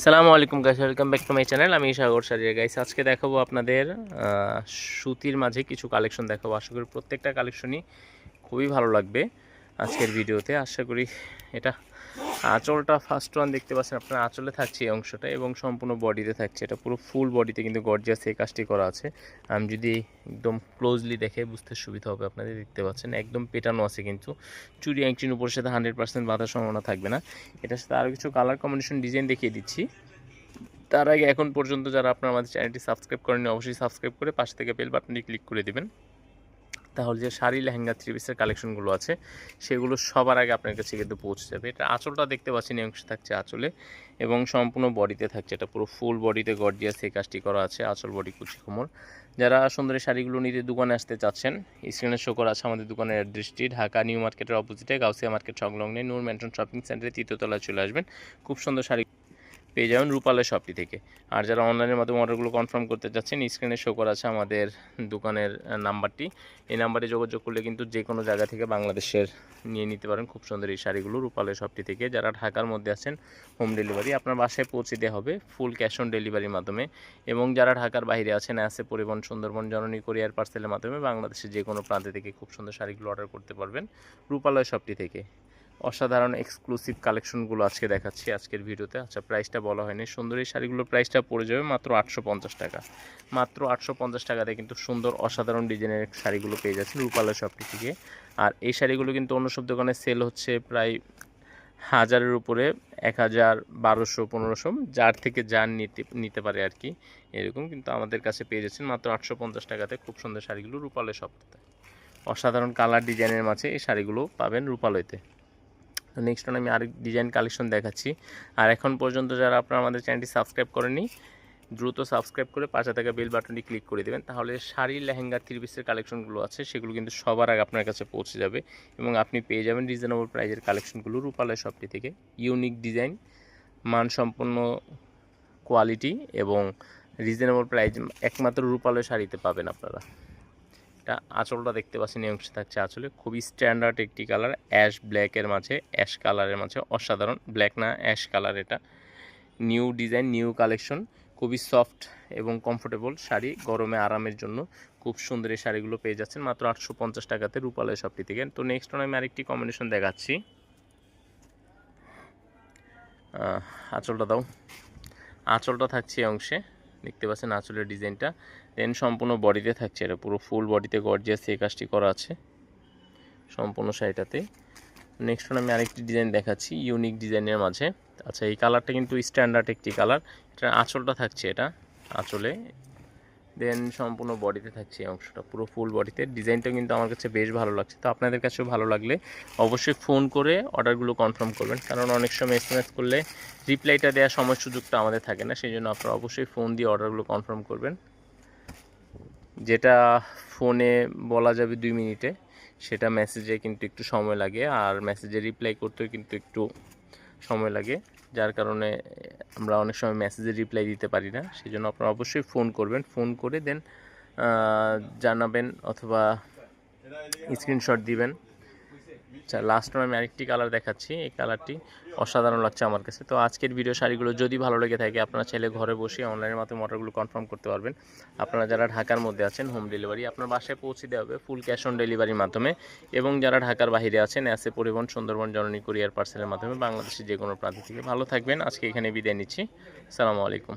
সালামু আলাইকুম guys welcome back to my channel আমি সাগর সারিয়া গাইস আজকে দেখাবো আপনাদের সুতির মাঝে কিছু কালেকশন দেখাবো। আশা করি প্রত্যেকটা কালেকশনই খুবই ভালো লাগবে আজকের ভিডিওতে। আশা করি এটা আঁচলটা ফার্স্ট ওয়ান দেখতে পাচ্ছেন, আপনার আঁচলে থাকছে এই অংশটা এবং সম্পূর্ণ বডিতে থাকছে। এটা পুরো ফুল বডিতে কিন্তু গর্জিয়াস এই কাজটি করা আছে। আমি যদি একদম ক্লোজলি দেখে বুঝতে সুবিধা হবে আপনাদের, দেখতে পাচ্ছেন একদম পেটানো আছে কিন্তু। চুরি অ্যাংটিন উপরের সাথে হান্ড্রেড পার্সেন্ট বাঁধার সম্ভাবনা থাকবে না। এটার সাথে আরও কিছু কালার কম্বিনেশন ডিজাইন দেখিয়ে দিচ্ছি। তার আগে এখন পর্যন্ত যারা আপনার আমাদের চ্যানেলটি সাবস্ক্রাইব করেনি অবশ্যই সাবস্ক্রাইব করে পাশে থেকে বেল বাটনটি ক্লিক করে দিবেন। তাহলে যে শাড়ি লেহেঙ্গা থ্রি পিসের কালেকশনগুলো আছে, সেগুলো সবার আগে আপনার কাছে কিন্তু পৌঁছে যাবে। এটা আঁচলটা দেখতে পাচ্ছেন, এই অংশ থাকছে আঁচলে এবং সম্পূর্ণ বডিতে থাকছে। এটা পুরো ফুল বডিতে গর্জিয়াস এই কাজটি করা আছে, আঁচল বডি কুচি, কোমর। যারা সুন্দরী শাড়িগুলো নিতে দোকানে আসতে চাচ্ছেন স্ক্রিনে শো করা আছে আমাদের দোকানের অ্যাড্রেসটি ঢাকা, নিউ মার্কেটের অপোজিটে গাউসিয়া মার্কেট সংলগ্নে, নূর ম্যানশন শপিং সেন্টারে তৃতীয়তলায় চলে আসবেন। খুব সুন্দর শাড়ি পেয়ে যাবেন রূপালয় শপটি থেকে। আর যারা অনলাইনের মাধ্যমে অর্ডারগুলো কনফার্ম করতে চাচ্ছেন স্ক্রিনে শো করা আছে আমাদের দোকানের নাম্বারটি। এই নাম্বারে যোগাযোগ করলে কিন্তু যে কোনো জায়গা থেকে বাংলাদেশের নিয়ে নিতে পারেন খুব সুন্দর এই শাড়িগুলো রূপালয় শপটি থেকে। যারা ঢাকার মধ্যে আছেন হোম ডেলিভারি আপনার বাসায় পৌঁছে দেওয়া হবে ফুল ক্যাশ অন ডেলিভারির মাধ্যমে। এবং যারা ঢাকার বাইরে আছেন আছে পরিবহন সুন্দরবন জননী কোরিয়ার পার্সেলের মাধ্যমে বাংলাদেশের যে কোনো প্রান্তে থেকে খুব সুন্দর শাড়িগুলো অর্ডার করতে পারবেন রূপালয় শপটি থেকে। অসাধারণ এক্সক্লুসিভ কালেকশনগুলো আজকে দেখাচ্ছি আজকের ভিডিওতে। আচ্ছা প্রাইসটা বলা হয়নি। সুন্দর এই শাড়িগুলোর প্রাইসটা পড়ে যাবে মাত্র আটশো পঞ্চাশ টাকা। মাত্র আটশো পঞ্চাশ টাকাতে কিন্তু সুন্দর, অসাধারণ ডিজাইনের শাড়িগুলো পেয়ে যাচ্ছেন রূপালয় শপটি থেকে। আর এই শাড়িগুলো কিন্তু অন্য সব দোকানে সেল হচ্ছে প্রায় হাজারের উপরে, এক হাজার বারোশো, পনেরোশো, যার থেকে যার নিতে নিতে পারে আর কি এরকম কিন্তু আমাদের কাছে পেয়ে যাচ্ছেন মাত্র আটশো পঞ্চাশ টাকাতে খুব সুন্দর শাড়িগুলো রূপালয় শপটিতে। অসাধারণ কালার ডিজাইনের মাঝে এই শাড়িগুলো পাবেন রূপালয়তে নেক্সট আমি আরেক ডিজাইন কালেকশন দেখাচ্ছি। আর এখন পর্যন্ত যারা আপনারা আমাদের চ্যানেলটি সাবস্ক্রাইব করেনি দ্রুত সাবস্ক্রাইব করে পাশে থাকা বেল বাটনটি ক্লিক করে দেবেন। তাহলে শাড়ি, লেহেঙ্গা থ্রি পিসের কালেকশনগুলো আছে, সেগুলো কিন্তু সবার আগে আপনার কাছে পৌঁছে যাবে এবং আপনি পেয়ে যাবেন রিজনেবল প্রাইজের কালেকশনগুলো রূপালয় শপটি থেকে। ইউনিক ডিজাইন মানসম্পন্ন কোয়ালিটি এবং রিজনেবল প্রাইস একমাত্র রূপালয় শাড়িতে পাবেন আপনারা। এটা আঁচলটা দেখতে পাচ্ছি অংশে থাকছে আঁচলে। খুবই স্ট্যান্ডার্ড একটি কালার অ্যাশ ব্ল্যাকের মাঝে অ্যাশ কালারের মাঝে, অসাধারণ। ব্ল্যাক না অ্যাশ কালার এটা। নিউ ডিজাইন নিউ কালেকশন খুবই সফট এবং কমফোর্টেবল শাড়ি, গরমে আরামের জন্য খুব সুন্দর এই শাড়িগুলো পেয়ে যাচ্ছেন। মাত্র আটশো পঞ্চাশ টাকাতে রূপালয় শপটি থেকে। তো নেক্সট আমি আরেকটি কম্বিনেশন দেখাচ্ছি। আঁচলটা দাও। আঁচলটা থাকছে অংশে। দেখতে পাচ্ছেন আঁচলের ডিজাইনটা। দেন সম্পূর্ণ বডিতে থাকছে এটা, পুরো ফুল বডিতে গর্জিয়াস এই কাজটি করা আছে সম্পূর্ণ শাড়িটাতে। নেক্সট আমি আরেকটি ডিজাইন দেখাচ্ছি ইউনিক ডিজাইনের মাঝে। আচ্ছা এই কালারটা কিন্তু স্ট্যান্ডার্ড একটি কালার এটা আঁচলটা থাকছে এটা, আঁচলে। দেন সম্পূর্ণ বডিতে থাকছে এই অংশটা। পুরো ফুল বডিতে ডিজাইনটা কিন্তু আমার কাছে বেশ ভালো লাগছে। তো আপনাদের কাছেও ভালো লাগলে অবশ্যই ফোন করে অর্ডারগুলো কনফার্ম করবেন। কারণ অনেক সময় এস করলে রিপ্লাইটা দেওয়ার সময় সুযোগটা আমাদের থাকে না। সেই জন্য আপনারা অবশ্যই ফোন দিয়ে অর্ডারগুলো কনফার্ম করবেন। যেটা ফোনে বলা যাবে দুই মিনিটে, সেটা মেসেজে কিন্তু একটু সময় লাগে। আর মেসেজে রিপ্লাই করতেও কিন্তু একটু সময় লাগে। যার কারণে, আমরা অনেক সময় মেসেজে রিপ্লাই দিতে পারি না। সেই জন্য আপনারা অবশ্যই ফোন করবেন। ফোন করে দেন জানাবেন অথবা স্ক্রিনশট দিবেন। আচ্ছা লাস্ট আমি আরেকটি কালার দেখাচ্ছি। এই কালারটি অসাধারণ লাগছে আমার কাছে। তো আজকের ভিডিও শাড়িগুলো যদি ভালো লেগে থাকে, আপনারা চাইলে ঘরে বসে অনলাইনের মাধ্যমে অর্ডারগুলো কনফার্ম করতে পারবেন। আপনারা যারা ঢাকার মধ্যে আছেন হোম ডেলিভারি আপনার বাসায় পৌঁছে দেওয়া হবে ফুল ক্যাশ অন ডেলিভারির মাধ্যমে। এবং যারা ঢাকার বাইরে আছেন এসে পরিবহন সুন্দরবন জননী কুরিয়ার পার্সেলের মাধ্যমে বাংলাদেশের যে কোনো প্রান্ত থেকে। ভালো থাকবেন। আজকে এখানে বিদায় নিচ্ছি। সালামু আলাইকুম।